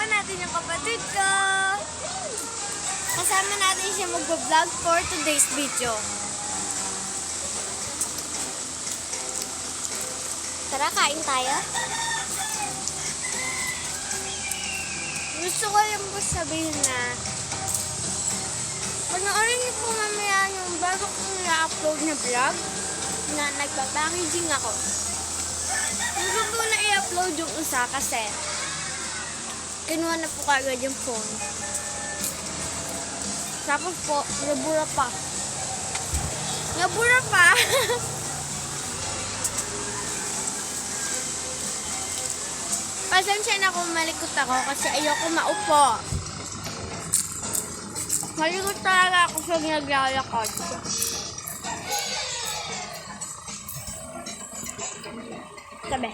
Kasama natin yung kapatid ko. Kasama natin siya mag-vlog for today's video. Tara, kain tayo. Gusto ko lang po sabihin na panoorin niyo po mamaya yung bago kong na-upload na vlog na nagpa-packaging ako. Gusto ko na i-upload yung isa kasi kinuha na po kagad yung phone. Tapos po, nabura pa. Nabura pa! Pasensya na kung malikot ako kasi ayoko maupo. Malikot talaga ako sa naglalakad. Sabi.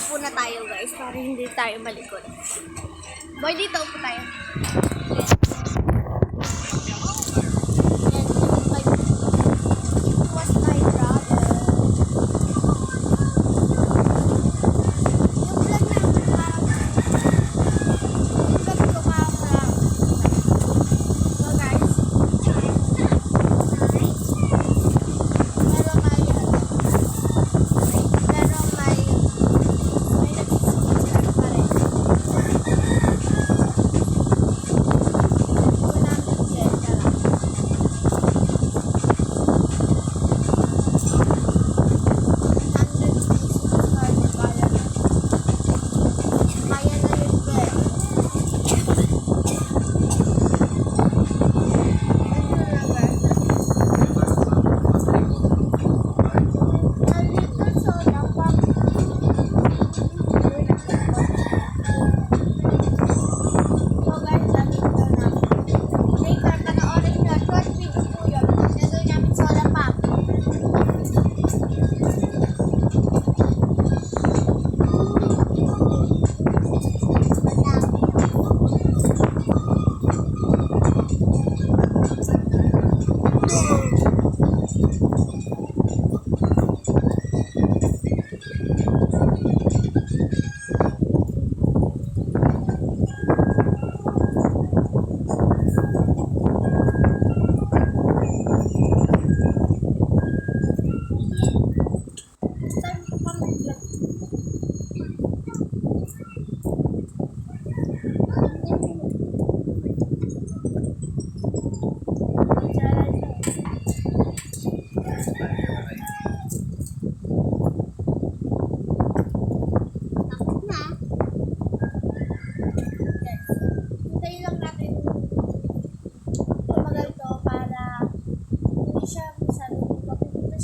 Yup. Upo na tayo guys para hindi tayo malikot. Boy, dito upo tayo.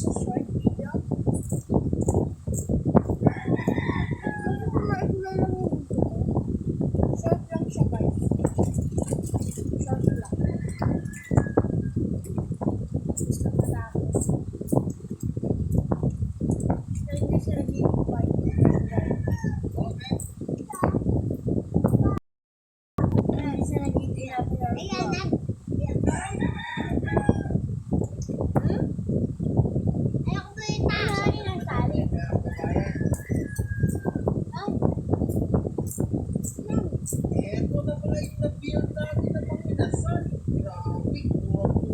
sus sueños.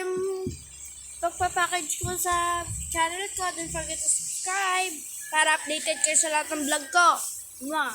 yung pagpapackage ko sa channel ko. Don't forget to subscribe para updated kayo sa lahat ng vlog ko. Mwah!